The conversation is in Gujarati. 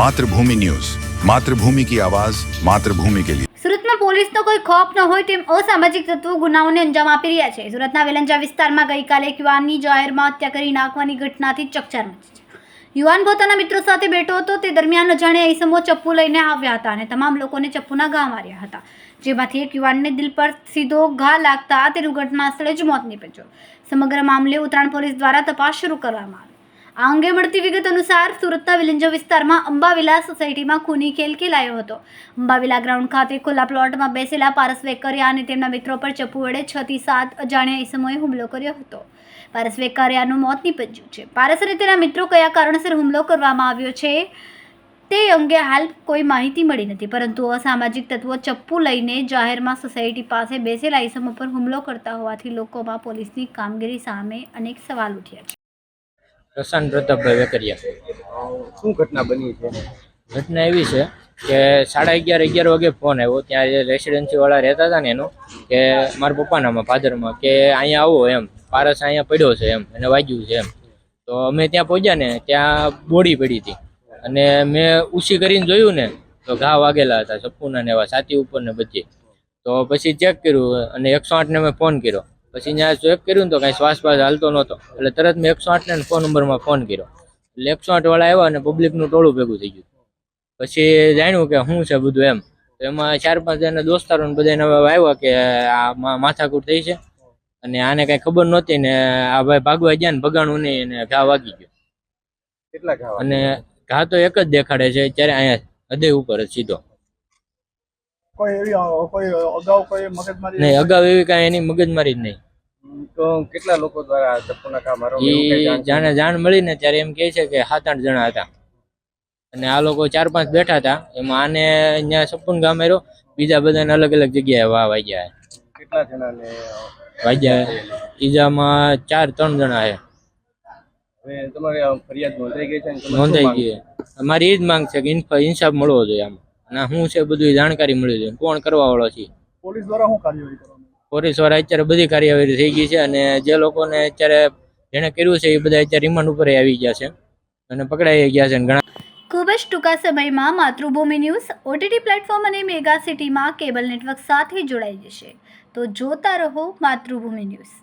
માતૃભૂમિ ન્યૂઝ. માતૃભૂમિ કી આવાજ, માતૃભૂમિ કે લીએ સુરતમાં પોલીસનો કોઈ ખોફ ન હોય તેમ અસામાજિક તત્વો ગુનાઓને અંજામ આપી રહ્યા છે. સુરતના વેલંજા વિસ્તારમાં ગઈકાલે એક યુવાનની જાહેરમાં હત્યા કરી નાખવાની ઘટનાથી ચકચાર મચી યુવાન પોતાના મિત્રો સાથે બેઠો હતો. તે દરમિયાન અજાણ્યા ઈસમો ચપ્પુ લઈને આવ્યા હતા અને તમામ લોકોને ચપ્પુના ઘા માર્યા હતા. જેમાંથી એક યુવાનને દિલ પર સીધો ઘા લાગતા તેનું ઘટના સ્થળે જ મોત નીપજ્યો. સમગ્ર મામલે ઉત્તરાયણ પોલીસ દ્વારા તપાસ શરૂ કરવામાં આવી. આ અંગે મળતી વિગત અનુસાર સુરતના વિલિંજો વિસ્તારમાં અંબાવિલા સોસાયટીમાં ખૂની ખેલ ખેલાયો હતો. અંબાવિલા ગ્રાઉન્ડ ખાતે ખુલ્લા પ્લોટમાં બેસેલા પારસ વેકરિયા અને તેમના મિત્રો પર ચપ્પુ વડે છ થી સાત અજાણ્યા ઇસમોએ હુમલો કર્યો હતો. પારસ વેકરિયાનું મોત નીપજ્યું છે. પારસ અને તેના મિત્રો કયા કારણસર હુમલો કરવામાં આવ્યો છે તે અંગે હાલ કોઈ માહિતી મળી નથી. પરંતુ અસામાજિક તત્વો ચપ્પુ લઈને જાહેરમાં સોસાયટી પાસે બેસેલા ઇસમો પર હુમલો કરતા હોવાથી લોકોમાં પોલીસની કામગીરી સામે અનેક સવાલ ઉઠ્યા છે. પ્રશાંત પ્રતાપભાઈ વેકરિયા. શું ઘટના બની છે? ઘટના એવી છે કે સાડા અગિયાર અગિયાર વાગે ફોન આવ્યો. ત્યાં રેસિડેન્સીવાળા રહેતા હતા ને એનો કે મારા પપ્પાનામાં ફાધરમાં કે અહીંયા આવો એમ. પારસ અહીંયા પડ્યો છે એમ એને વાગ્યું છે એમ. તો અમે ત્યાં પહોંચ્યા ને ત્યાં બોડી પડી હતી. અને મેં ઉછી કરીને જોયું ને તો ઘા વાગેલા હતા સપૂના ને એવા છાતી ઉપર ને બધી. તો પછી ચેક કર્યું અને એકસો આઠને મેં ફોન કર્યો. પછી ત્યાં ચેક કર્યું ને તો કાંઈ શ્વાસ પાસ હાલતો નહોતો. એટલે તરત મેં એકસો આઠને ફોન નંબરમાં ફોન કર્યો. એટલે એકસો આઠ વાળા આવ્યા અને પબ્લિકનું ટોળું ભેગું થઈ ગયું. પછી જાણ્યું કે શું છે બધું એમ. તો એમાં ચાર પાંચ જણા દોસ્તારો ને બધાને આવ્યા કે આ માથાકૂટ થઈ છે. અને આને કઈ ખબર નહોતી ને આ ભાઈ ભાગવા ગયા ને ભગાણું નહીં અને ઘા વાગી ગયો. કેટલા ઘા અને ઘા તો એક જ દેખાડે છે અત્યારે અહીંયા હૃદય ઉપર જ સીધો. કોઈ એવી કોઈ અગાઉ કોઈ મગજમારી નહીં અગાઉ એવી કાંઈ એની મગજમારી જ નહીં. તો કેટલા લોકો દ્વારા ચપ્પુના એ જાણ? જાણે જાણ મળી ને ત્યારે એમ કહે છે કે સાત આઠ જણા હતા. અને આ લોકો ચાર પાંચ બેઠા હતા. એમાં આને અહીંયા સપુન ગામ રહ્યો બીજા બધાને અલગ અલગ જગ્યાએ વાહ વાગ્યા કેટલા જણાને વાગ્યા ઈજામાં ચાર ત્રણ જણા છે તમારે તમારી ફરિયાદ નોંધાઈ ગઈ છે નોંધાઈ ગઈ છે. અમારી એ જ માંગ છે કે ઇન્સાફ મળવો જોઈએ આમ. અને શું છે બધું જાણકારી મળી છે કોણ કરવા વાળો છે? પોલીસ દ્વારા શું કાર્યવાહી કરવામાં પોલીસવાળા અત્યારે બધી કાર્યવાહી થઈ ગઈ છે અને જે લોકોને અત્યારે જેણે કર્યું છે એ બધા અત્યારે રિમાન્ડ ઉપર આવી ગયા છે અને પકડાઈ ગયા છે ઘણા ખૂબ જ ટૂંકા સમયમાં માતૃભૂમિ ન્યૂઝ ઓટીટી પ્લેટફોર્મ અને મેગા સિટીમાં કેબલ નેટવર્ક સાથે જોડાઈ જશે. તો જોતા રહો માતૃભૂમિ ન્યૂઝ.